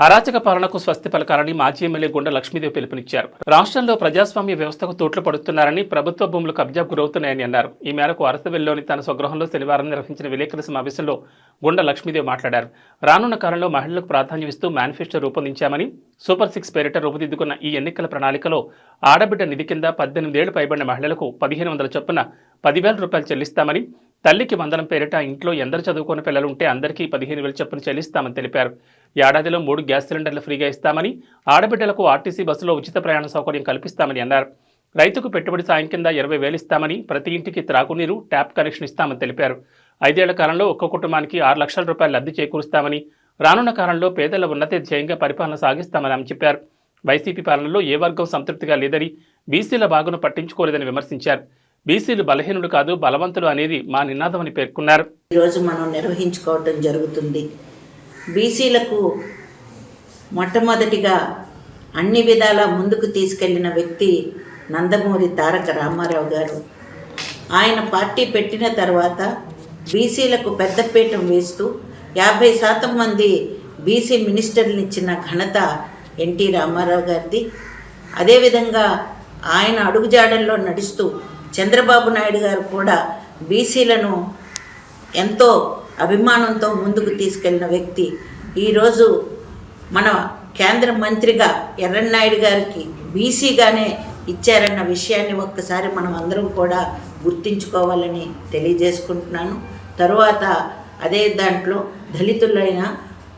అరాచక పాలనకు స్వస్తి పలకాలని మాజీ ఎమ్మెల్యే గుండె లక్ష్మీదేవి పిలుపునిచ్చారు. రాష్ట్రంలో ప్రజాస్వామ్య వ్యవస్థకు తోట్లు పడుతున్నారని ప్రభుత్వ భూములు కబ్జా గురవుతున్నాయని అన్నారు. ఈ మేరకు అరసవెల్లిలోని తన స్వగృహంలో శనివారం నిర్వహించిన విలేకరుల సమావేశంలో గుండె లక్ష్మీదేవి మాట్లాడారు. రానున్న కాలంలో మహిళలకు ప్రాధాన్యం ఇస్తూ మేనిఫెస్టో రూపొందించామని సూపర్ సిక్స్ పేరిట రూపుదిద్దుకున్న ఈ ఎన్నికల ప్రణాళికలో ఆడబిడ్డ నిధి కింద పద్దెనిమిదేళ్ళు పైబడిన మహిళలకు పదిహేను వందల చొప్పున పదివేల రూపాయలు చెల్లిస్తామని తల్లికి వందనం పేరిట ఇంట్లో ఎందరు చదువుకున్న పిల్లలు ఉంటే అందరికీ పదిహేను వేలు చొప్పున చెల్లిస్తామని తెలిపారు. ఏడాదిలో మూడు గ్యాస్ సిలిండర్లు ఫ్రీగా ఇస్తామని ఆడబిడ్డలకు ఆర్టీసీ బస్సులో ఉచిత ప్రయాణ సౌకర్యం కల్పిస్తామని అన్నారు. రైతుకు పెట్టుబడి సాయం కింద ఇరవై వేలు ఇస్తామని ప్రతి ఇంటికి త్రాగునీరు ట్యాప్ కనెక్షన్ ఇస్తామని తెలిపారు. ఐదేళ్ళ కాలంలో ఒక్క కుటుంబానికి ఆరు లక్షల రూపాయలు లబ్ధి చేకూరుస్తామని రానున్న కాలంలో పేదల ఉన్నతి ధ్యేయంగా పరిపాలన సాగిస్తామని ఆమె చెప్పారు. వైసీపీ పాలనలో ఏ వర్గం సంతృప్తిగా లేదని బీసీల బాగును పట్టించుకోలేదని విమర్శించారు. బీసీలు బలహీనుడు కాదు బలవంతులు అనేది మా నినాదమని పేర్కొన్నారు. ఈరోజు మనం నిర్వహించుకోవడం జరుగుతుంది. బీసీలకు మొట్టమొదటిగా అన్ని విధాలా ముందుకు తీసుకెళ్ళిన వ్యక్తి నందమూరి తారక రామారావు గారు. ఆయన పార్టీ పెట్టిన తర్వాత బీసీలకు పెద్దపీఠం వేస్తూ యాభై శాతం మంది బీసీ మినిస్టర్లు ఇచ్చిన ఘనత ఎన్టీ రామారావు గారిది. అదేవిధంగా ఆయన అడుగుజాడల్లో నడుస్తూ చంద్రబాబు నాయుడు గారు కూడా బీసీలను ఎంతో అభిమానంతో ముందుకు తీసుకెళ్ళిన వ్యక్తి. ఈరోజు మన కేంద్ర మంత్రిగా ఎర్రన్నాయుడు గారికి బీసీగానే ఇచ్చారన్న విషయాన్ని ఒక్కసారి మనం అందరం కూడా గుర్తించుకోవాలని తెలియజేసుకుంటున్నాను. తరువాత అదే దాంట్లో దళితులైన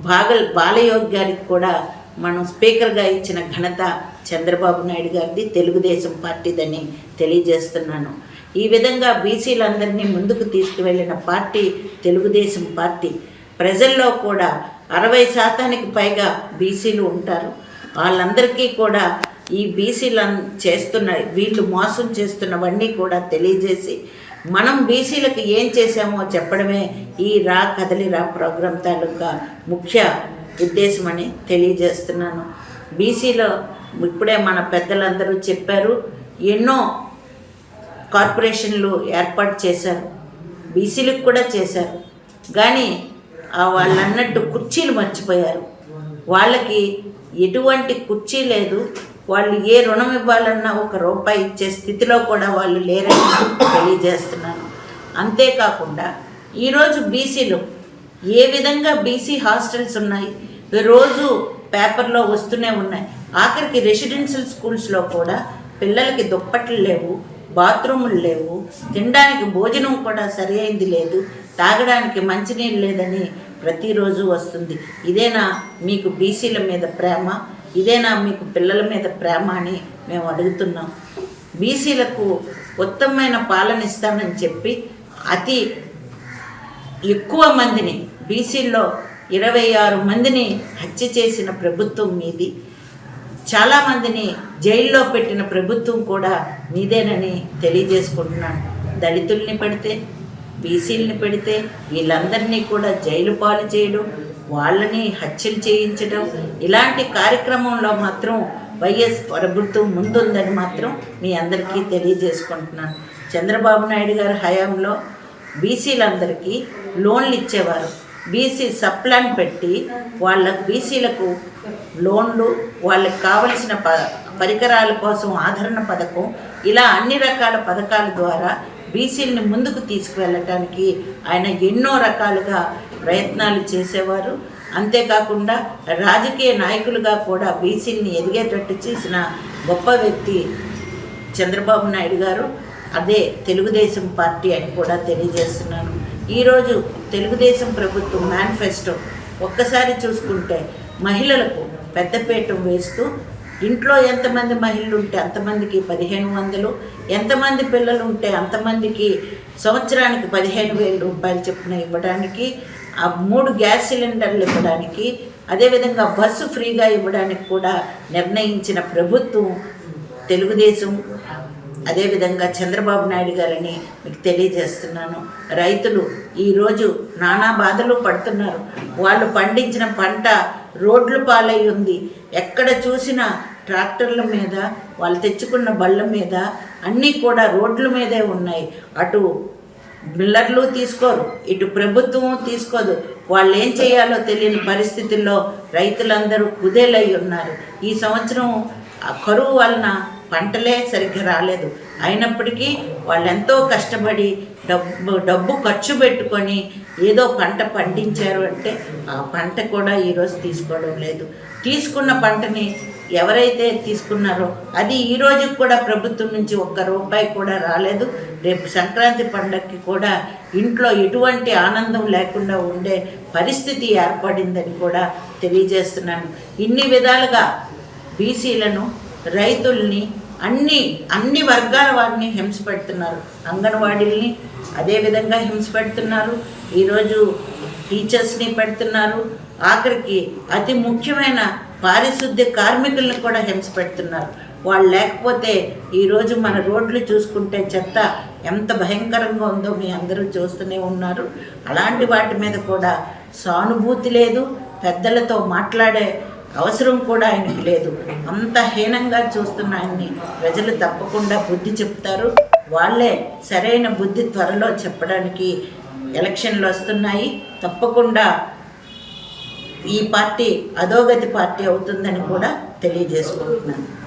బాగల్ బాలయోగ్ గారికి కూడా మనం స్పీకర్గా ఇచ్చిన ఘనత చంద్రబాబు నాయుడు గారిది తెలుగుదేశం పార్టీదని తెలియజేస్తున్నాను. ఈ విధంగా బీసీలందరినీ ముందుకు తీసుకువెళ్ళిన పార్టీ తెలుగుదేశం పార్టీ. ప్రజల్లో కూడా అరవై శాతానికి పైగా బీసీలు ఉంటారు. వాళ్ళందరికీ కూడా ఈ బీసీలు చేస్తున్న వీళ్ళు మోసం చేస్తున్నవన్నీ కూడా తెలియజేసి మనం బీసీలకు ఏం చేశామో చెప్పడమే ఈ రా కదలి రా ప్రోగ్రాం తాలూకా ముఖ్య ఉద్దేశమని తెలియజేస్తున్నాను. బీసీలో ఇప్పుడే మన పెద్దలందరూ చెప్పారు ఎన్నో కార్పొరేషన్లు ఏర్పాటు చేశారు బీసీలకు కూడా చేశారు. కానీ వాళ్ళన్నట్టు వాళ్ళు అన్నట్టు కుర్చీలు మర్చిపోయారు. వాళ్ళకి ఎటువంటి కుర్చీ లేదు వాళ్ళు ఏ రుణం ఇవ్వాలన్నా ఒక రూపాయి ఇచ్చే స్థితిలో కూడా వాళ్ళు లేరని తెలియజేస్తున్నాను. అంతేకాకుండా ఈరోజు బీసీలు ఏ విధంగా బీసీ హాస్టల్స్ ఉన్నాయి రోజు పేపర్లో వస్తూనే ఉన్నాయి. ఆఖరికి రెసిడెన్షియల్ స్కూల్స్లో కూడా పిల్లలకి దుప్పట్లు లేవు బాత్రూములు లేవు తినడానికి భోజనం కూడా సరి అయింది లేదు తాగడానికి మంచినీళ్ళు లేదని ప్రతిరోజు వస్తుంది. ఇదేనా మీకు బీసీల మీద ప్రేమ? ఇదేనా మీకు పిల్లల మీద ప్రేమ అని మేము అడుగుతున్నాం. బీసీలకు ఉత్తమమైన పాలన ఇస్తామని చెప్పి అతి ఎక్కువ మందిని బీసీల్లో ఇరవై ఆరు మందిని హత్య చేసిన ప్రభుత్వం మీది. చాలామందిని జైల్లో పెట్టిన ప్రభుత్వం కూడా మీదేనని తెలియజేసుకుంటున్నాను. దళితుల్ని పెడితే బీసీలని పెడితే వీళ్ళందరినీ కూడా జైలు పాలు చేయడం వాళ్ళని హత్యలు చేయించడం ఇలాంటి కార్యక్రమంలో మాత్రం వైఎస్ ప్రభుత్వం ముందుందని మాత్రం మీ అందరికీ తెలియజేసుకుంటున్నాను. చంద్రబాబు నాయుడు గారి హయాంలో బీసీలందరికీ లోన్లు ఇచ్చేవారు. బీసీ సప్లాన్ పెట్టి వాళ్ళ బీసీలకు లోన్లు వాళ్ళకి కావలసిన ప పరికరాల కోసం ఆదరణ పథకం ఇలా అన్ని రకాల పథకాల ద్వారా బీసీలని ముందుకు తీసుకువెళ్ళటానికి ఆయన ఎన్నో రకాలుగా ప్రయత్నాలు చేసేవారు. అంతేకాకుండా రాజకీయ నాయకులుగా కూడా బీసీలని ఎదిగేటట్టు చేసిన గొప్ప వ్యక్తి చంద్రబాబు నాయుడు గారు. అదే తెలుగుదేశం పార్టీ అని కూడా తెలియజేస్తున్నాను. ఈరోజు తెలుగుదేశం ప్రభుత్వం మేనిఫెస్టో ఒక్కసారి చూసుకుంటే మహిళలకు పెద్దపీట వేస్తూ ఇంట్లో ఎంతమంది మహిళలు ఉంటే అంతమందికి పదిహేను వందలు ఎంతమంది పిల్లలు ఉంటే అంతమందికి సంవత్సరానికి పదిహేను వేల రూపాయలు చొప్పున ఇవ్వడానికి ఆ మూడు గ్యాస్ సిలిండర్లు ఇవ్వడానికి అదేవిధంగా బస్సు ఫ్రీగా ఇవ్వడానికి కూడా నిర్ణయించిన ప్రభుత్వం తెలుగుదేశం అదేవిధంగా చంద్రబాబు నాయుడు గారని మీకు తెలియజేస్తున్నాను. రైతులు ఈరోజు నానా బాధలు పడుతున్నారు. వాళ్ళు పండించిన పంట రోడ్ల పాలై ఉంది. ఎక్కడ చూసినా ట్రాక్టర్ల మీద వాళ్ళు తెచ్చుకున్న బళ్ళ మీద అన్నీ కూడా రోడ్ల మీదే ఉన్నాయి. అటు మిల్లర్లు తీసుకోరు ఇటు ప్రభుత్వం తీసుకోదు. వాళ్ళు ఏం చేయాలో తెలియని పరిస్థితుల్లో రైతులందరూ కుదేలై ఉన్నారు. ఈ సంవత్సరం ఆ కరువు వలన పంటలే సరిగ్గా రాలేదు. అయినప్పటికీ వాళ్ళు ఎంతో కష్టపడి డబ్బు డబ్బు ఖర్చు పెట్టుకొని ఏదో పంట పండించారు అంటే ఆ పంట కూడా ఈరోజు తీసుకోవడం లేదు. తీసుకున్న పంటని ఎవరైతే తీసుకున్నారో అది ఈ రోజుకి కూడా ప్రభుత్వం నుంచి ఒక్క రూపాయి కూడా రాలేదు. రేపు సంక్రాంతి పండగకి కూడా ఇంట్లో ఎటువంటి ఆనందం లేకుండా ఉండే పరిస్థితి ఏర్పడిందని కూడా తెలియజేస్తున్నాను. ఇన్ని విధాలుగా బీసీలను రైతుల్ని అన్ని అన్ని వర్గాల వారిని హింస పెడుతున్నారు అంగన్వాడీల్ని అదేవిధంగా హింస పెడుతున్నారు ఈరోజు టీచర్స్ని పెడుతున్నారు. ఆఖరికి అతి ముఖ్యమైన పారిశుద్ధ్య కార్మికులను కూడా హింస పెడుతున్నారు వాళ్ళు లేకపోతే ఈరోజు మన రోడ్లు చూసుకుంటే చెత్త ఎంత భయంకరంగా ఉందో మీ అందరూ చూస్తూనే ఉన్నారు. అలాంటి వాటి మీద కూడా సానుభూతి లేదు. పెద్దలతో మాట్లాడే అవసరం కూడా ఆయనకి లేదు. అంత హీనంగా చూస్తున్న ఆయన్ని ప్రజలు తప్పకుండా బుద్ధి చెప్తారు. వాళ్ళే సరైన బుద్ధి త్వరలో చెప్పడానికి ఎలక్షన్లు వస్తున్నాయి. తప్పకుండా ఈ పార్టీ అధోగతి పార్టీ అవుతుందని కూడా తెలియజేసుకుంటున్నాను.